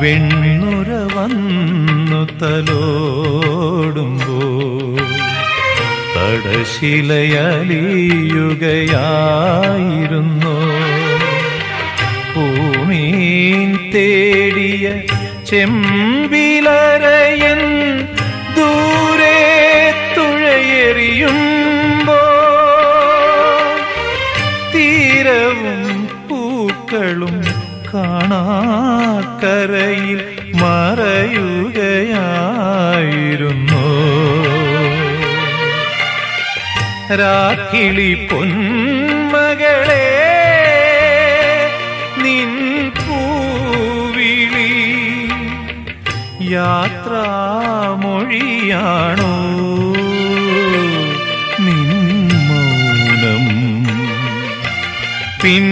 വെണ്ണുര വന്നു തടശിലയലിയുകയായിരുന്നു തേടിയ ചെമ്പിലറയൻ ദൂരെ തുഴയെറിയുമ്പോ തീരവും പൂക്കളും കാണാക്കരയിൽ മറയുകയായിരുന്നു. രാക്കിളി പൊന്മകളെ നിൻ യാത്രാമൊഴിയാണോ? നിൻ മൗനം പിൻ